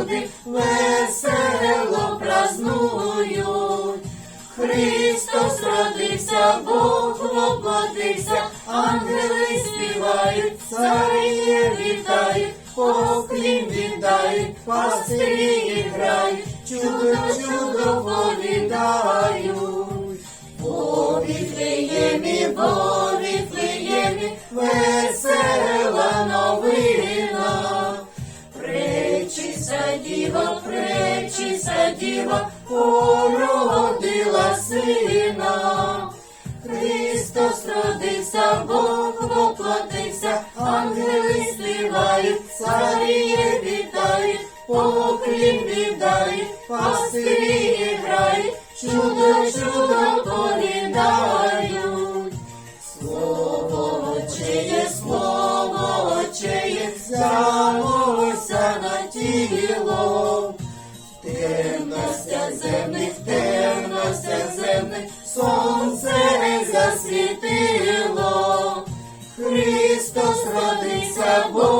люди, весело празнують. Христос родився, Бог воплотився, ангели співають, царі вітають, поклін віддають, пастирі грають, чудо, чудо повідають. Діва, пречиса діва, породила сина. Христос родився, Бог воплотився, ангели співають, царі вітають, поклін віддають, пастирі грають, чудо, чудо повідають. Слово очеє, слово очеє, взялося на тіло. Темностях земних, в темностях земних, сонце засвітило. Христос родився, Бог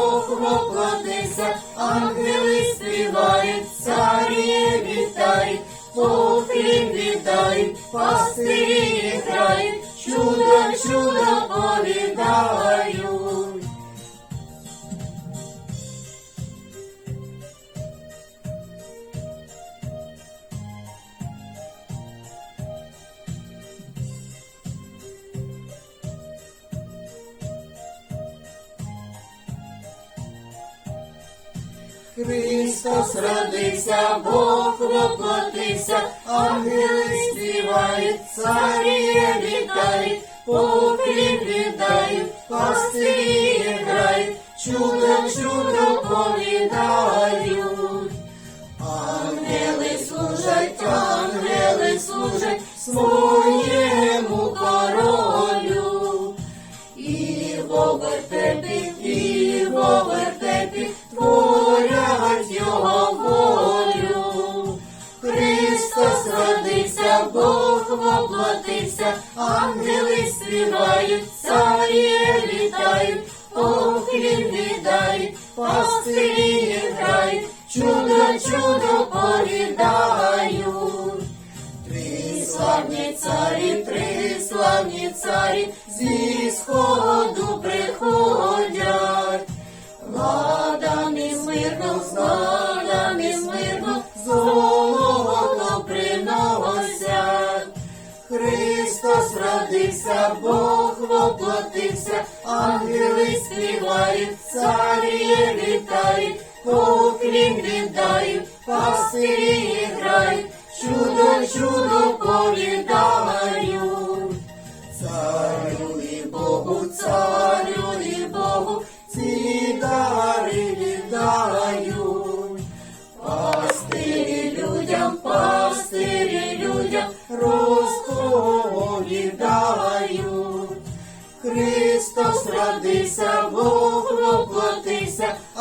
Христос родився, Бог воплотився, ангели співають, царі вітають, поклін віддають, пастирі грають, чудо, чудо повідають. Ангели служать, ангели служать своєму воплотився, ангели співають, царі вітають, він відають, пастирі грають, чудо, чудо повідають. Три славні царі, три славні царі зі сходу Христос родився, Бог воплотився, ангели співають, царі вітають, поклін віддають, пастирі грають, чудо, чудо повідають. Царю і Богу, царю і Богу, ці дари віддають. Пастирі людям,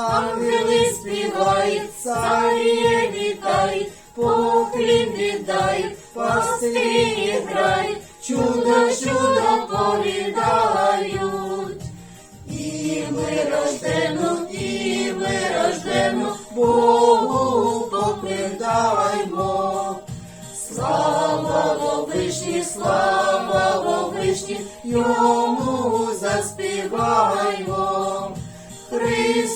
ангели співають, царі вітають, поклін віддають, пастирі грають, чудо, чудо повідають. І ми рождену, і ми рождену, Богу покидаймо. Слава Вовишні, слава Вовишні, йому заспіваймо.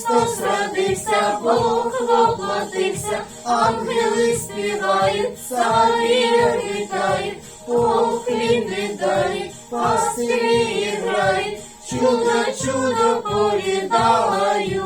Христос родився, Бог воплотився, ангели співають, царі вітають, поклін дають, пастирі грають, чудо, чудо повідають.